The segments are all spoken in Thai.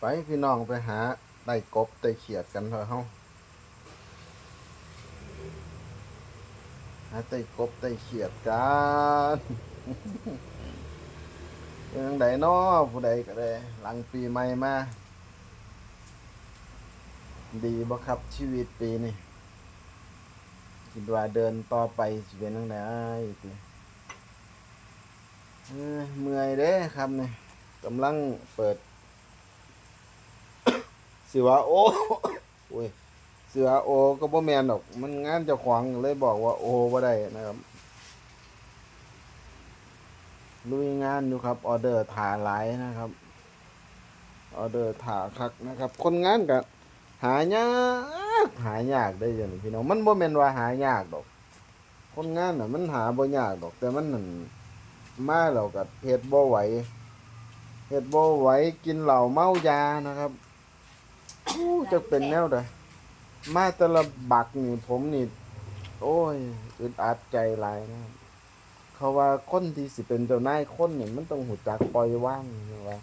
ไปพี่น้องไปหาได้กบได้เขียดกันเถอะเฮาหาได้กบได้เขียดกันเรื่องใดน้อผู้ใดก็ได้ หลังปีใหม่มา ดีบ่ครับชีวิตปีนี้คิดว่าเดินต่อไปสิเป็นจังไดติเอ้ยเมื่อยเด้ครับนี่กำลังเปิด สิว่าโอโอ้ยเสือโอก็บ่แมนดอก มันงานเจ้าของเลยบอกว่าโอบ่ได้นะครับลุยงานอยู่ครับ ออเดอร์ถาหลายนะครับ ออเดอร์ถาคักนะครับ คนงานก็หายากหายากได้อยังพี่น้องมันบ่แมนว่าหายากดอก คนงานน่ะ มันหาบ่ยากดอก แต่มันนั่นมาแล้วก็เฮ็ดบ่ไหวเฮ็ดบ่ไหวกินเหล้าเมายานะครับ อู้จะเป็นแนวใดมาแต่ละบักนี่ผมนี่ โอ้ยอึดอัดใจหลายนะครับเขาว่าคนที่สิเป็นเจ้านายคนเนี่ยมันต้องหูจักปล่อยว่างนี่ว่า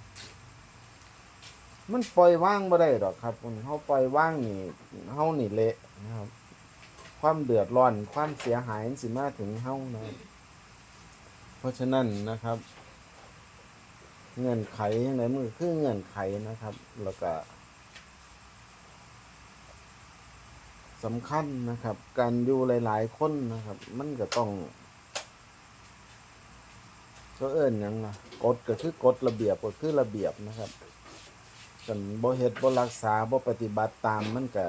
มันปล่อยว่างบ่ได้ดอกครับมันเฮาปล่อยว่างนี่เฮานี่เละนะครับ ความเดือดร้อนความเสียหายมันสิมาถึงเฮานะ เพราะฉะนั้นนะครับ เงื่อนไขในมือคือเงื่อนไขนะครับ แล้วก็ สำคัญนะครับ การอยู่หลาย ๆ คนนะครับ มันก็ต้องก็เอิ้นยังล่ะกฎก็คือกฎระเบียบก็คือระเบียบนะครับกันบ่เฮ็ดบ่รักษาบ่ปฏิบัติตามมันก็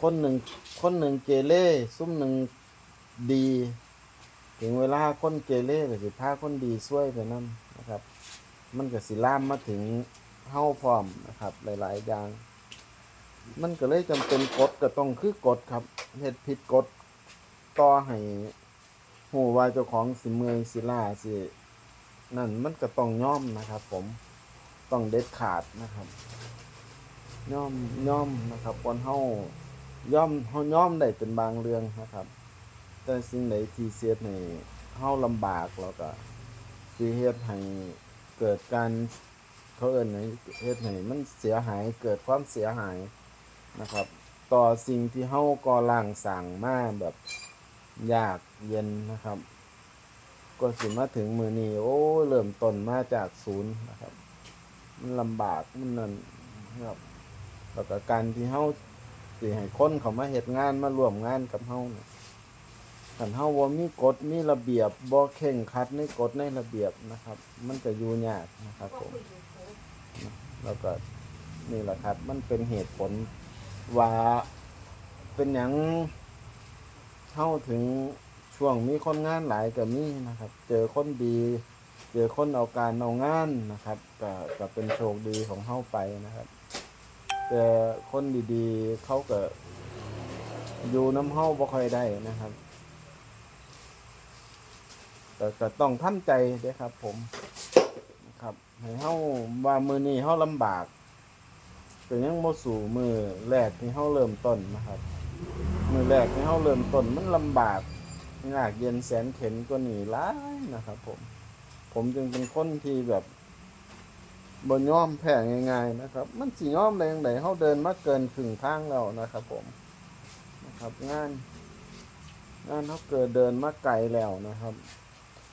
คนหนึ่งคนหนึ่งเกเรซุ่มหนึ่งดี ถึงเวลาคนเกเรก็สิพาคนดีช่วยไปนํนนะครับ มันก็สิลามมาถึงเฮาพร้อมนะครับ หลาย ๆ อย่าง มันก็เลยจำเป็นกฎก็ต้องคือกฎครับเฮ็ดผิดกฎต่อให้หูว่าเจ้าของสิเมือยสิล่าสินั่นมันก็ต้องย่อมนะครับ ผมต้องเด็ดขาดนะครับย่อมย่อมนะครับคนเฮาย่อมเฮาย่อมได้เป็นบางเรื่องนะครับ แต่สิ่งใดที่เสียให้เฮาลำบากแล้วก็สิเฮ็ดให้เกิดการเขาเอิ้นให้เฮ็ดให้มันเสียหายเกิดความเสียหาย นะครับ ต่อสิ่งที่เฮาก่อร่างสร้างมาแบบยากเย็นนะครับ ก็สิมาถึงมือนี้โอ้เริ่มต้นมาจากศูนย์นะครับ มันลำบากมันนั่นครับแล้วก็การที่เฮาสิให้คนเขามาเฮ็ดงานมาร่วมงานกับเฮาเนี่ยคันเฮาบ่ามีกฎมีระเบียบบ่เข่งคัดในกฎในระเบียบนะครับ มันก็อยู่ยากนะครับผมแล้วก็นี่แหละครับ มันเป็นเหตุผล ว่าเป็นหยังเข้าถึงช่วงมีคนงานหลายก็มีนะครับ เจอคนดี เจอคนเอาการเอางานนะครับก็ก็เป็นโชคดีของเข้าไปนะครับ แต่คนดีๆเขาก็อยู่น้ำเฮาบ่ค่อยได้นะครับแต่ก็ต้องทำใจด้อครับ ผมนะครับให้เฮาว่ามือนี้เฮาลำบาก ก็ยังบ่สู่มือแรกที่เฮาเริ่มต้นนะครับ มือแรกที่เขาเริ่มต้นมันลำบากยากเย็นแสนเข็นก็หนีร้ายนะครับ ผม ผมจึงเป็นคนที่แบบบนย่อมแพ้ง่ายๆนะครับ มันสิย่อมแรงไหนเขาเดินมาเกินครึ่งทางแล้วนะครับ ผมนะครับงานงานเขาเกิดเดินมาไกลแล้วนะครับ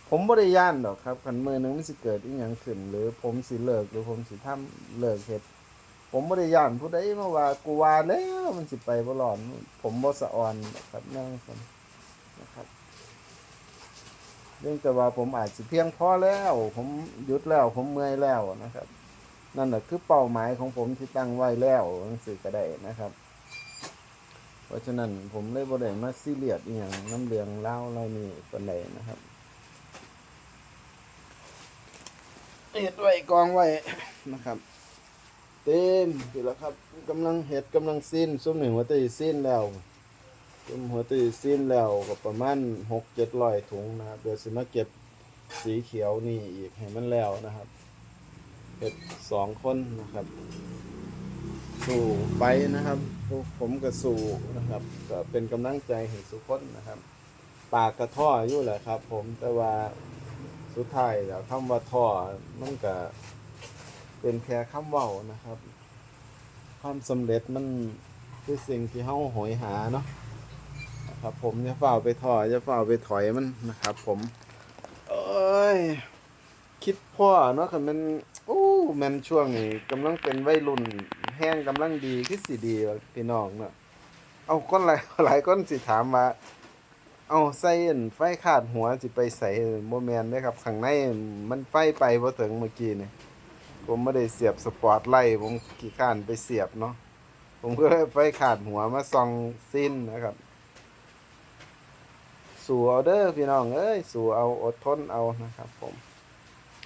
ผมบริย่านดอกครับขันมือหนึงมันสิเกิดอีหยังขึ้น หรือผมสิเลิกหรือผมสิทำเลิกเฮ็ด ผมบ่ได้ย่านผู้ใดมาว่ากูว่าแล้วมันสิไปบ่รอดผมบ่สะออนนะครับแน่นอนนะครับเรื่องแต่ว่าผมอาจสิเพียงพอแล้ว ผมหยุดแล้ว ผมเมื่อยแล้วนะครับ นั่นแหละคือเป้าหมายของผมที่ตั้งไว้แล้วหนังสือก็ได้นะครับ เพราะฉะนั้นผมเลยบ่ได้มาซีเรียสอีหยังน้ำเรียงเล่าเหล่านี้ปานใดนะครับเฮ็ดไว้กองไว้นะครับ เต็มอยู่แล้วครับกำลังเห็ดกำลังสิ้นซุ้มหนึ่งหัวตีสิ้นแล้วซุ้มหัวตีสิ้นแล้วก็ประมาณหกเจ็ดร้อยถุงนะครับเดี๋ยวสิมาเก็บสีเขียวนี่อีกให้มันแล้วนะครับเห็ดสองคนนะครับ สู่ไปนะครับผมก็สู่นะครับ ก็เป็นกำลังใจให้สุกคนนะครับ ปากกระท่ออยู่แหละครับ ผมแต่ว่าสุดท้ายแล้วคำว่าท่อมันก็ เป็นแค่คำเว้านะครับ ความสำเร็จมันคือสิ่งที่เฮาโหยหาเนาะนะครับ ผมจะเฝ้าไปถอยจะเฝ้าไปถอยมันนะครับ ผมเอ้ยคิดพ่อเนาะคันมันโอ้แมันช่วงนี้กำลังเป็นวัยรุ่นแห้งกำลังดีคือสิดีวะพี่น้องเนาะเอาคนหลายหลายคนสิถามว่าเอาใส่อันไฟขาดหัวสิไปใส่บ่แมนเด้อครับข้างในมันไฟไปบ่ถึงเมื่อกี้เนี่ย ผมไม่ได้เสียบสปอร์ตไลท์ผมขี้ข้านไปเสียบเนาะผมก็เลยไฟขาดหัวมาส่องสิ้นนะครับสู่เอาเด้อพี่น้องเอ้ยสู่เอาอดทนเอานะครับ ผม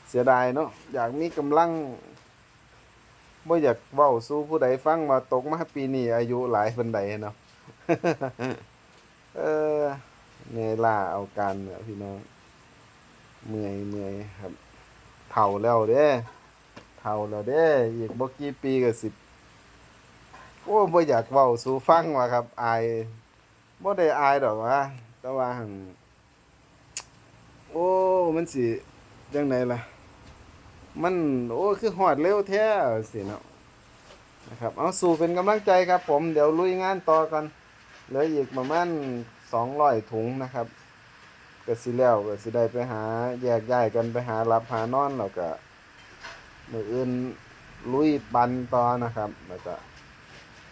เสียดายเนาะอยากมีกำลังบ่อยากเว้าสู่ผู้ใดฟังมาตกมาปีนี้อายุหลายปานใดเนาะเออเหนื่อยล้าเอาการเนี่ยพี่น้องเมื่อยเมื่อยครับเฒ่าแล้วเด้ เท่าแล้วเด้อีกบ่กี่ปีก็สิบโอ้บ่อยากเว้าสู่ฟังว่าครับ อายบ่ได้อายดอกว่าแต่ว่าหั่นโอ้ มันสิจังไดล่ะ มันโอ้คือฮอดเร็วแท้สิเนาะนะครับ เอาสู่เป็นกำลังใจครับผม เดี๋ยวลุยงานต่อกัน เหลืออีกประมาณ200ถุงนะครับก็สิแล้วก็สิได้ไปหาแยกย้ายกันไปหารับหานอนแล้วก็ มืออื่นลุยปันต่อนะครับแล้วก็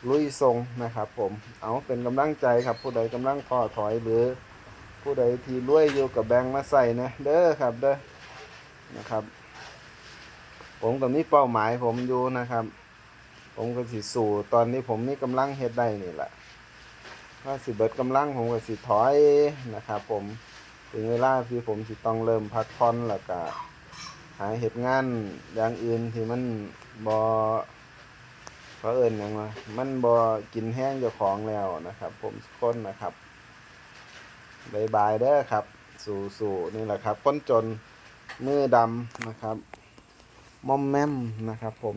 ลุยทรงนะครับผมเอาเป็นกำลังใจครับ ผู้ใดกำลังท้อถอยหรือ ผู้ใดที่รวยอยู่กับแบงค์มาใส่นะเด้อครับเด้อนะครับ ผมกับนี้เป้าหมายผมอยู่นะครับ ผมก็สิสู่ตอนนี้ผมมีกำลังเฮ็ดได้นี่แหละถ้าสิเบิดกำลังผมก็สิถอยนะครับ ผมถึงเวลาที่ผมสิต้องเริ่มพักผ่อนแล้วก็ หาเหตุงานอย่างอื่นที่มันบอเขาเอิญยังว่ามันบอกินแห้งเจ้าของแล้วนะครับ ผมทุกคนนะครับบายบายเด้อครับ สู่สู่นี่แหละครับคนจนมือดำนะครับมอมแมมนะครับ ผม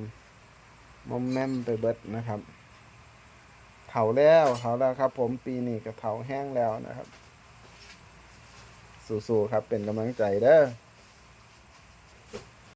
มอมแมมไปเบิดนะครับเถาแล้วเถาแล้วครับ ผมปีนี้ก็เถาแห้งแล้วนะครับ สู่ๆครับเป็นกำลังใจเด้อ